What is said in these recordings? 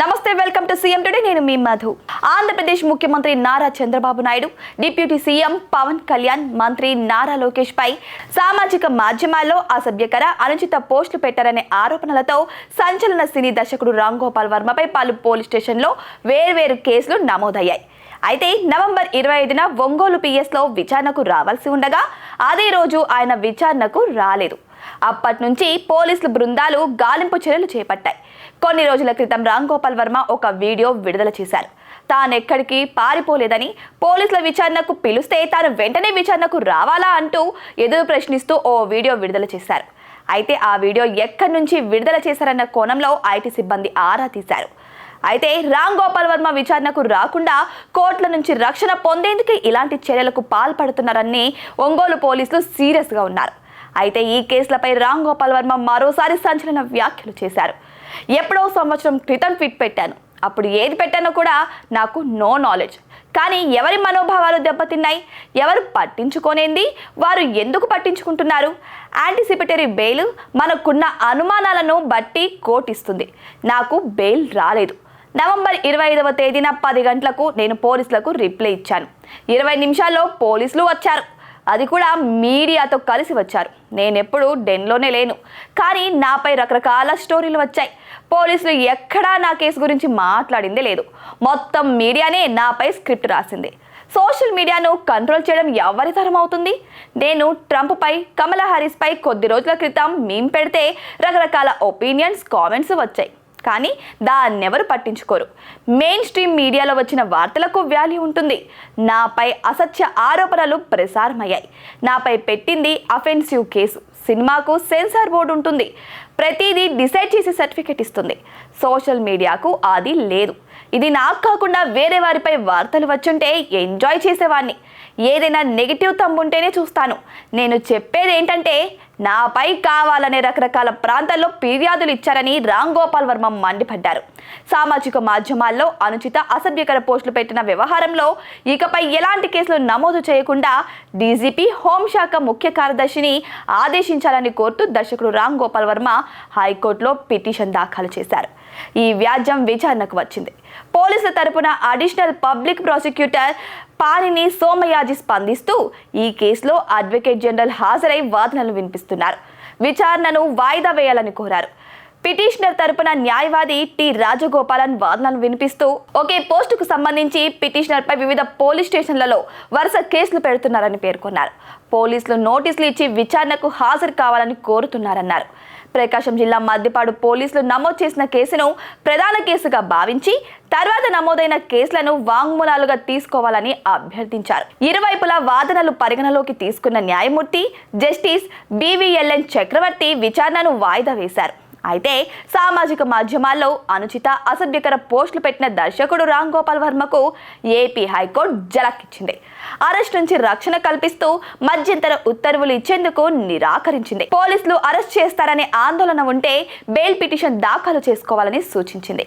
నమస్తే welcome to CM today. నేను మీ మధు. ఆంధ్రప్రదేశ్ ముఖ్యమంత్రి నారా చంద్రబాబు నాయుడు డిప్యూటీ సీఎం పవన్ కళ్యాణ్ మంత్రి నారా లోకేష్ పై సామాజిక మాధ్యమాల్లో అసభ్యకర అనుచిత పోస్టులు పెట్టారనే ఆరోపణలతో సంచలన సినీ దర్శకుడు రామ్ గోపాల్ వర్మపై పలు పోలీస్ స్టేషన్లో వేర్వేరు కేసులు నమోదయ్యాయి. అయితే నవంబర్ ఇరవై ఐదున ఒంగోలు పిఎస్లో విచారణకు రావాల్సి ఉండగా అదే రోజు ఆయన విచారణకు రాలేదు. అప్పటి నుంచి పోలీసుల బృందాలు గాలింపు చర్యలు చేపట్టాయి. కొన్ని రోజుల క్రితం రామ్ గోపాల్ వర్మ ఒక వీడియో విడుదల చేశారు. తానెక్కడికి పారిపోలేదని పోలీసుల విచారణకు పిలిస్తే తాను వెంటనే విచారణకు రావాలా అంటూ ఎదురు ప్రశ్నిస్తూ ఓ వీడియో విడుదల చేశారు. అయితే ఆ వీడియో ఎక్కడి నుంచి విడుదల చేశారన్న కోణంలో ఐటీ సిబ్బంది ఆరా తీశారు. అయితే రామ్ గోపాల్ వర్మ విచారణకు రాకుండా కోర్టుల నుంచి రక్షణ పొందేందుకు ఇలాంటి చర్యలకు పాల్పడుతున్నారని ఒంగోలు పోలీసులు సీరియస్గా ఉన్నారు. అయితే ఈ కేసులపై రామ్ గోపాల్ వర్మ మరోసారి సంచలన వ్యాఖ్యలు చేశారు. ఎప్పుడో సంవత్సరం క్రితం ట్వీట్ పెట్టాను. అప్పుడు ఏది పెట్టానో కూడా నాకు నో నాలెడ్జ్. కానీ ఎవరి మనోభావాలు దెబ్బతిన్నాయి? ఎవరు పట్టించుకోనేంది? వారు ఎందుకు పట్టించుకుంటున్నారు? యాంటిసిపేటరీ బెయిల్ మనకున్న అనుమానాలను బట్టి కోటిస్తుంది. నాకు బెయిల్ రాలేదు. నవంబర్ ఇరవై ఐదవ తేదీన పది గంటలకు నేను పోలీసులకు రిప్లై ఇచ్చాను. ఇరవై నిమిషాల్లో పోలీసులు వచ్చారు. అది కూడా మీడియాతో కలిసి వచ్చారు. నేనెప్పుడు డెన్లోనే లేను. కానీ నాపై రకరకాల స్టోరీలు వచ్చాయి. పోలీసులు ఎక్కడా నా కేసు గురించి మాట్లాడిందే లేదు. మొత్తం మీడియానే నాపై స్క్రిప్ట్ రాసింది. సోషల్ మీడియాను కంట్రోల్ చేయడం ఎవరి తరం అవుతుంది? నేను ట్రంప్పై కమలా హారిస్పై కొద్ది రోజుల క్రితం మేము పెడితే రకరకాల ఒపీనియన్స్ కామెంట్స్ వచ్చాయి. కానీ దాన్నెవరు పట్టించుకోరు. మెయిన్ స్ట్రీమ్ మీడియాలో వచ్చిన వార్తలకు వాల్యూ ఉంటుంది. నాపై అసత్య ఆరోపణలు ప్రసారమయ్యాయి. నాపై పెట్టింది అఫెన్సివ్ కేసు. సినిమాకు సెన్సార్ బోర్డు ఉంటుంది. ప్రతిదీ డిసైడ్ చేసి సర్టిఫికెట్ ఇస్తుంది. సోషల్ మీడియాకు అది లేదు. ఇది నాకు కాకుండా వేరే వారిపై వార్తలు వచ్చుంటే ఎంజాయ్ చేసేవాడిని ఏదైనా నెగిటివ్ తమ్ముంటేనే చూస్తాను. నేను చెప్పేది ఏంటంటే నాపై కావాలనే రకరకాల ప్రాంతాల్లో ఫిర్యాదులు ఇచ్చారని రామ్ గోపాల్ వర్మ మండిపడ్డారు. సామాజిక మాధ్యమాల్లో అనుచిత అసభ్యకర పోస్టులు పెట్టిన వ్యవహారంలో ఇకపై ఎలాంటి కేసులు నమోదు చేయకుండా డీజీపీ హోంశాఖ ముఖ్య కార్యదర్శిని ఆదేశించాలని కోరుతూ దర్శకుడు రామ్ గోపాల్ వర్మ హైకోర్టులో పిటిషన్ దాఖలు చేశారు. ఈ వ్యాజ్యం విచారణకు వచ్చింది. పోలీసుల తరపున additional public prosecutor Panini Somayaji స్పందిస్తూ ఈ కేసులో అడ్వకేట్ జనరల్ హాజరై వాదనలు వినిపిస్తున్నారు. విచారణను వాయిదా వేయాలని కోరారు. పిటిషనర్ తరపున న్యాయవాది టి రాజగోపాలన్ వాదనలు వినిపిస్తూ ఒకే పోస్టుకు సంబంధించి పిటిషనర్ పై వివిధ పోలీస్ స్టేషన్లలో వరుస కేసులు పెడుతున్నారని పేర్కొన్నారు. పోలీసులు నోటీసులు ఇచ్చి విచారణకు హాజరు కావాలని కోరుతున్నారన్నారు. ప్రకాశం జిల్లా మద్దిపాడు పోలీసులు నమోదు చేసిన కేసును ప్రధాన కేసుగా భావించి తర్వాత నమోదైన కేసులను వాంగ్మూలాలుగా తీసుకోవాలని అభ్యర్థించారు. ఇరువైపులా వాదనలు పరిగణలోకి తీసుకున్న న్యాయమూర్తి జస్టిస్ బీవీఎల్ఎన్ చక్రవర్తి విచారణను వాయిదా వేశారు. అయితే సామాజిక మాధ్యమాల్లో అనుచిత అసభ్యకర పోస్టులు పెట్టిన దర్శకుడు రామ్ గోపాల్ వర్మకు ఏపీ హైకోర్టు జలక్కిచ్చింది. అరెస్ట్ నుంచి రక్షణ కల్పిస్తూ మధ్యంతర ఉత్తర్వులు ఇచ్చేందుకు నిరాకరించింది. పోలీసులు అరెస్ట్ చేస్తారనే ఆందోళన ఉంటే బెయిల్ పిటిషన్ దాఖలు చేసుకోవాలని సూచించింది.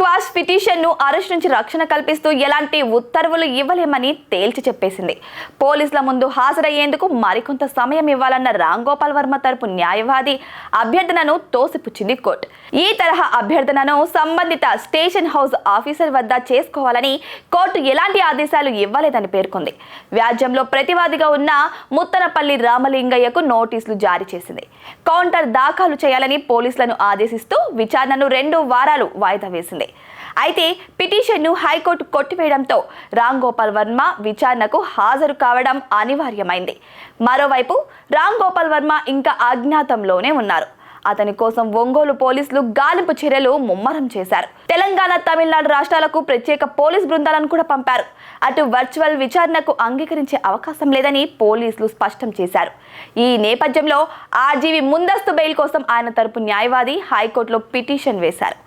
క్వాష్ పిటిషన్ను అరెస్ట్ నుంచి రక్షణ కల్పిస్తూ ఎలాంటి ఉత్తర్వులు ఇవ్వలేమని తేల్చి చెప్పేసింది. పోలీసుల ముందు హాజరయ్యేందుకు మరికొంత సమయం ఇవ్వాలన్న రామ్ గోపాల్ వర్మ తరపు న్యాయవాది అభ్యర్థనను తోసిపుచ్చింది. కోర్టు. ఈ తరహా అభ్యర్థనను సంబంధిత స్టేషన్ హౌస్ ఆఫీసర్ వద్ద చేసుకోవాలని కోర్టు ఎలాంటి ఆదేశాలు ఇవ్వలేదని పేర్కొంది. వ్యాజ్యంలో ప్రతివాదిగా ఉన్న ముత్తనపల్లి రామలింగయ్యకు నోటీసులు జారీ చేసింది. కౌంటర్ దాఖలు చేయాలని పోలీసులను ఆదేశిస్తూ విచారణను రెండు వారాలు వాయిదా వేసింది. అయితే పిటిషన్ను హైకోర్టు కొట్టివేయడంతో రామ్ గోపాల్ వర్మ విచారణకు హాజరు కావడం అనివార్యమైంది. మరోవైపు రామ్ గోపాల్ వర్మ ఇంకా అజ్ఞాతంలోనే ఉన్నారు. అతని కోసం ఒంగోలు పోలీసులు గాలింపు చర్యలు ముమ్మరం చేశారు. తెలంగాణ తమిళనాడు రాష్ట్రాలకు ప్రత్యేక పోలీస్ బృందాలను కూడా పంపారు. అటు వర్చువల్ విచారణకు అంగీకరించే అవకాశం లేదని పోలీసులు స్పష్టం చేశారు. ఈ నేపథ్యంలో ఆర్జీవి ముందస్తు బెయిల్ కోసం ఆయన తరపు న్యాయవాది హైకోర్టులో పిటిషన్ వేశారు.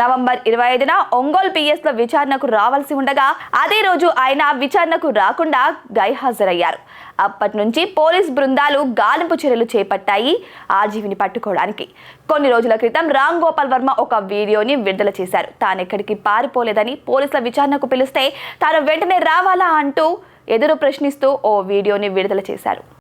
నవంబర్ ఇరవై ఐదున ఒంగోలు పిఎస్లో విచారణకు రావాల్సి ఉండగా అదే రోజు ఆయన విచారణకు రాకుండా గైహాజరయ్యారు. అప్పటి నుంచి పోలీస్ బృందాలు గాలింపు చర్యలు చేపట్టాయి ఆజీవిని పట్టుకోవడానికి. కొన్ని రోజుల క్రితం రామ్ గోపాల్ వర్మ ఒక వీడియోని విడుదల చేశారు. తానెక్కడికి పారిపోలేదని పోలీసుల విచారణకు పిలిస్తే తాను వెంటనే రావాలా అంటూ ఎదురు ప్రశ్నిస్తూ ఓ వీడియోని విడుదల చేశారు.